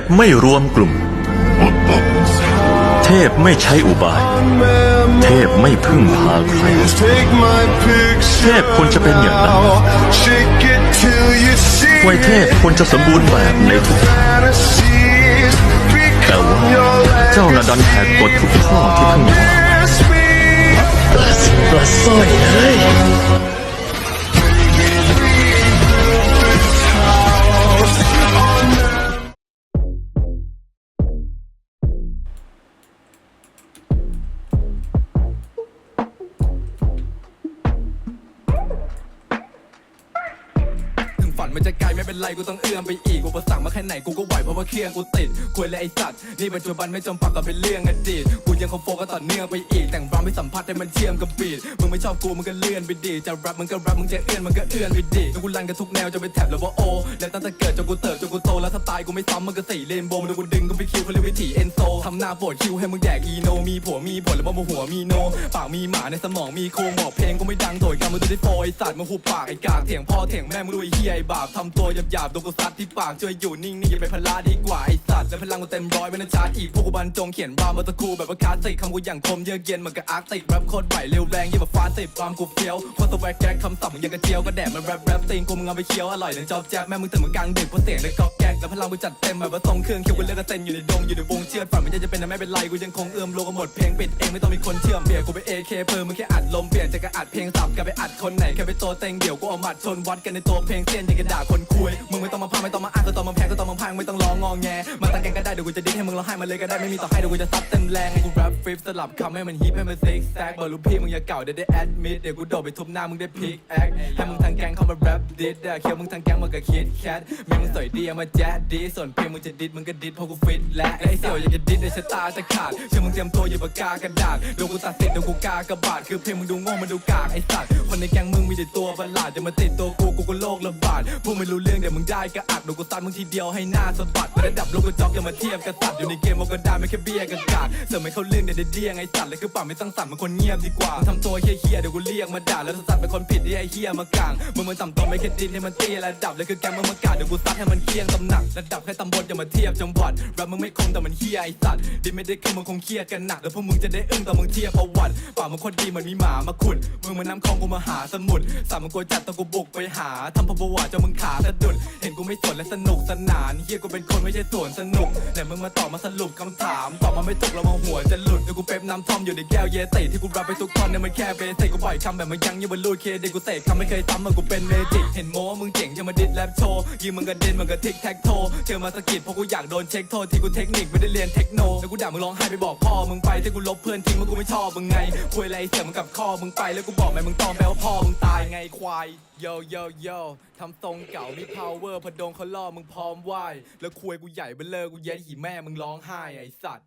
พไม่รวมกลุ่ม เทพไม่ใช้อุบาย เทพไม่พึ่งพาใคร เทพควรจะเป็นอย่างนั้นไวยเทพควรจะสมบูรณ์แบบในทุกทางแต่ว่าเจ้าน่ะดันแหกกฎทุกข้อที่เพิ่งว่าปลาสร้อยเลย มันจะไกลไม่เป็นไรกูต้องเอื้อมไปอีกกูประสั่งมาแค่ไหนกูก็ไหวเพราะว่าเครื่องกูติดคุยเลยไอ้สัตว์นี่ปัจจุบันไม่จำปักกับเป็นเรื่องอดีตกูยังคงโฟกัสต่อเนื่องไปอีกแต่งรำให้สัมผัสให้มันเชื่อมกับบีดมึงไม่ชอบกูมึงก็เลื่อนไปดีจะแรปมึงก็แรปมึงจะเอื้อนมึงก็เอื้อนไปดีแล้วกูรันกันทุกแนวจะเป็นแท็บหรือว่าโอแล้วตั้งแต่เกิดจนกูเติบจนกูโตแล้วสไตล์กูไม่ซ้ำมันก็สี่เลนโบมันดูกูดึงกูไปคิวเขาเรียกวิถีเอนโซทำหน้าปวดคิวให้มึงแดกอีโนมีผัวมีผลแล้วว่าโมหัวมีโนปากมีหมาในสมองมีโครงบอกเพลงกูไม่ดังโถยกันมาดูได้โฟไอสัตว์มาหุบปากไอ้กากเถียงพ่อเถียงแม่มึงดูไอ้เฮียไอ้บ่าปทำตัวหยาบๆโดนกูซัดที่ปากช่วยอยู่นิ่งๆอย่าไปพลาดดีกว่าไอสัตว์และพลังกูเต็มร้อยไม่น่าชาร์จอีกพวกกูบรรจงเขียนบาร์มาตะคูแบบว่าคลาสสิกคำกูอย่างคมเยือกเย็นเหมือนกับอาร์ติกแรปโคตรไหวเร็วแรงยิ่งแบบฟ้าสิบความกูเฟี้ยวโคตรสวักแก๊กคำศัพท์มึงยังกระเจียวก็แดดมันแรปแรปตีนกูมึงเอาไปเคี้ยวอร่อยเลยจอบแจ๊บแม่มึงถึงมึงกลางดึกเพราะเสียงเลยกอกแก๊กและพลังกูจัดเต็มแบบว่าทรงเครื่องเคี้ยวกูเลือกกระเซ็นอยู่ในดงอยู่ในวงเชือดฝันมันจะเป็นแต่ไม่เป็นไรกูยังคงเอื้อมโลกหมดเพลงปิดเองไม่ต้องมีคนเชื่อมเบียร์กูไปเอเพิ่มมึงแค่อัดลมเปลี่ยนจากกระอัดเพลงสับกลายไปอัดคนไหนแค่ไปโตเต็งเดี๋ยวกูเอาหมัดชนวัดกันในตัวเพลงเส้นยังกระดาคนคุยมึงไม่ต้องมาพังไม่ต้องมาอ้างก็ต้องมาแพ้ก็ต้องมาพังไม่ต้องร้องงอแงมาตั้งแกงก็ได้เดี๋ยวกูจะดิ้นให้มึงร้องไห้มาเลยก็ได้ไม่มีต่อให้เดี๋ยวกูจะซัดเต็มแรงกูแรปฟลิปสลับคำให้มันฮิปให้มันซิกแซกบอกลูกพี่มึงอย่าเก่าเดี๋ยวได้แอดมิดเดี๋ยวกูโดดไปทุบหน้ามึงได้พิกแอคให้มึงทางแกงเข้ามาแรปดิสเคียวมึงทางแกงมึงก็คิดแคทแม่งมึงสวยดีเอามาแจ๊ดดีส่วนเพลงมึงจะดิดมึงก็ดิดเพราะกูฟิตและไอ้เสี่ยวอยากจะดิดในชะตาจะขาดเชื่อมึงเตรียมตัวอย่าปากกากระดาษเดี๋ยวกูตัดสิทธิ์เดี๋ยวกูกากระบาดคือเพลงมึงดูโง่มันดูกากไอ้สัตว์คนในแกงมึงมีแต่ตัวประหลาดจะมาติดตัวกูกูก็โลกระบ ไม่รู้เรื่องเดี๋ยวมึงได้ก็อัดเดี๋ยวกูตัดมึงทีเดียวให้หน้าสะบัดระดับโลกกูจ็อกอย่ามาเทียบกับสัตว์อยู่ในเกมมันก็ได้ไม่แค่เบี้ยกับกากเสริมไม่เขาเรื่องเดี๋ยวเดี้ยงไอ้สัตว์เลยคือป่าไม่สร้งสรรค์มันคนเงียบดีกว่าทำตัวเฮี้ยเดี๋ยวกูเรียกมาด่าแล้วสัตว์เป็นคนผิดที่ไอ้เฮี้ยมากลางมึงมันต่ำตัวไม่แค่ดินให้มันเตี้ยระดับเลยคือแกมึงมากาดเดี๋ยวกูซัดให้มันเคียงตำหนักระดับแค่ตำบลอย่ามาเทียบจังหวัดแรปมึงไม่คงแต่มันเฮี้ยไอ้สัตว์ดิไม่ได้ขึ้นมึงคงเครียดกันหนักแล้วพวกมึงจะได้อึ้งตอนมึงเทียบประวัติป่ามึงคนดีมันมีหมามาขุดมึงมันน้ำคลองกูมาหาสมุทรสามมึงกูจัดตอนกูบุกไปหาทำพประวัติจนมึงขาสะดุด กูไม่สนและสนุกสนานเฮียกูเป็นคนไม่ใช่สวนสนุกแต่มึงมาตอบมาสรุปคำถามตอบมาไม่ตกแล้วมาหัวจะหลุดเดี๋ยวกูเป๊ปน้ำท่อมอยู่ในแก้วเยติที่กูรับไปทุกท่อนเนี่ยมันแค่เบสิกกูปล่อยคำแบบมันยังยังบรรลุเคเด็กกูเตะคำไม่เคยซ้ำมันกูเป็นเมจิกเห็นโม้ว่ามึงเจ๋งจะมาดิดแรปโชว์ยิงมึงกระเด็นมึงกระทิกแท็กโทเจอมาสกิดเพราะกูอยากโดนเช็คโทษที่กูเทคนิคไม่ได้เรียนเทคโนแล้วกูด่ามึงร้องไห้ไปบอกพ่อมึงไปที่กูลบเพื่อนทิ้งมึงกูไม่ชอบมึงไงคุยอะไรเสียมึงกับข้อมึงไปแล้วกูบอกแม่มึงตอมแปลว่าพ่อมึงตายไงควายโยโยโยทำทรงเก่ามี power พดงเขาล่อมึงพร้อมไหวแล้วคุยกูใหญ่เบ้อเลอกูเย็ดหีแม่มึงร้องไห้ไอสัตว์